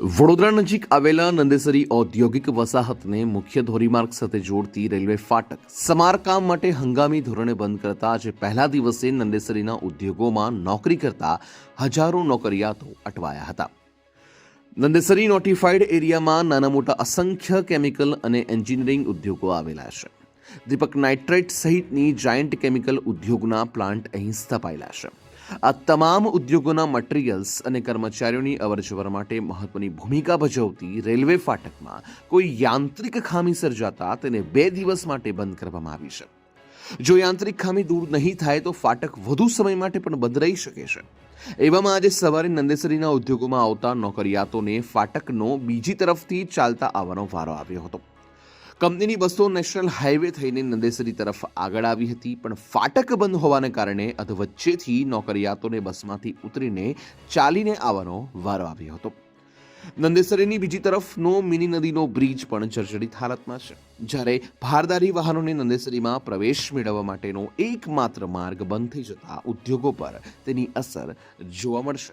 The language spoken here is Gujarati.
વડોદરા નજીક આવેલા નંદેસરી ઔદ્યોગિક વસાહતને મુખ્ય ધોરીમાર્ગ સાથે જોડતી રેલવે ફાટક સમારકામ માટે હંગામી ધોરણે બંધ કરતા આજે પહેલા દિવસે નંદેસરીના ઉદ્યોગોમાં નોકરી કરતા હજારો નોકરિયાતો અટવાયા હતા. નંદેસરી નોટિફાઈડ એરિયામાં નાના મોટા અસંખ્ય કેમિકલ અને એન્જિનિયરિંગ ઉદ્યોગો આવેલા છે. દીપક નાઇટ્રેટ સહિતની જાયન્ટ કેમિકલ ઉદ્યોગના પ્લાન્ટ અહીં સ્થપાયેલા છે. આ તમામ ઉદ્યોગોના મટીરિયલ્સ અને કર્મચારીઓની અવરજવર માટે મહત્વની ભૂમિકા ભજવતી રેલવે ફાટકમાં કોઈ યાંત્રિક ખામી સર્જાતા તેને બે દિવસ માટે બંધ કરવામાં આવી છે. જો યાંત્રિક ખામી દૂર નહીં થાય તો ફાટક વધુ સમય માટે પણ બંધ રહી શકે છે. એવામાં આજે સવારે નંદેસરીના ઉદ્યોગોમાં આવતા નોકરિયાતોને ફાટકનો બીજી તરફથી ચાલતા આવવાનો વારો આવ્યો હતો. કંપનીની બસો નેશનલ હાઈવે થઈને નંદેસરી તરફ આગળ આવી હતી, પણ ફાટક બંધ હોવાને કારણે અધવચ્ચેથી નોકરિયાતોને બસમાંથી ઉતરીને ચાલીને આવવાનો વારો આવ્યો હતો. નંદેસરીની બીજી તરફનો મિની નદીનો બ્રિજ પણ જર્જરિત હાલતમાં છે. જ્યારે ભારદારી વાહનોને નંદેસરીમાં પ્રવેશ મેળવવા માટેનો એકમાત્ર માર્ગ બંધ થઈ જતા ઉદ્યોગો પર તેની અસર જોવા મળશે.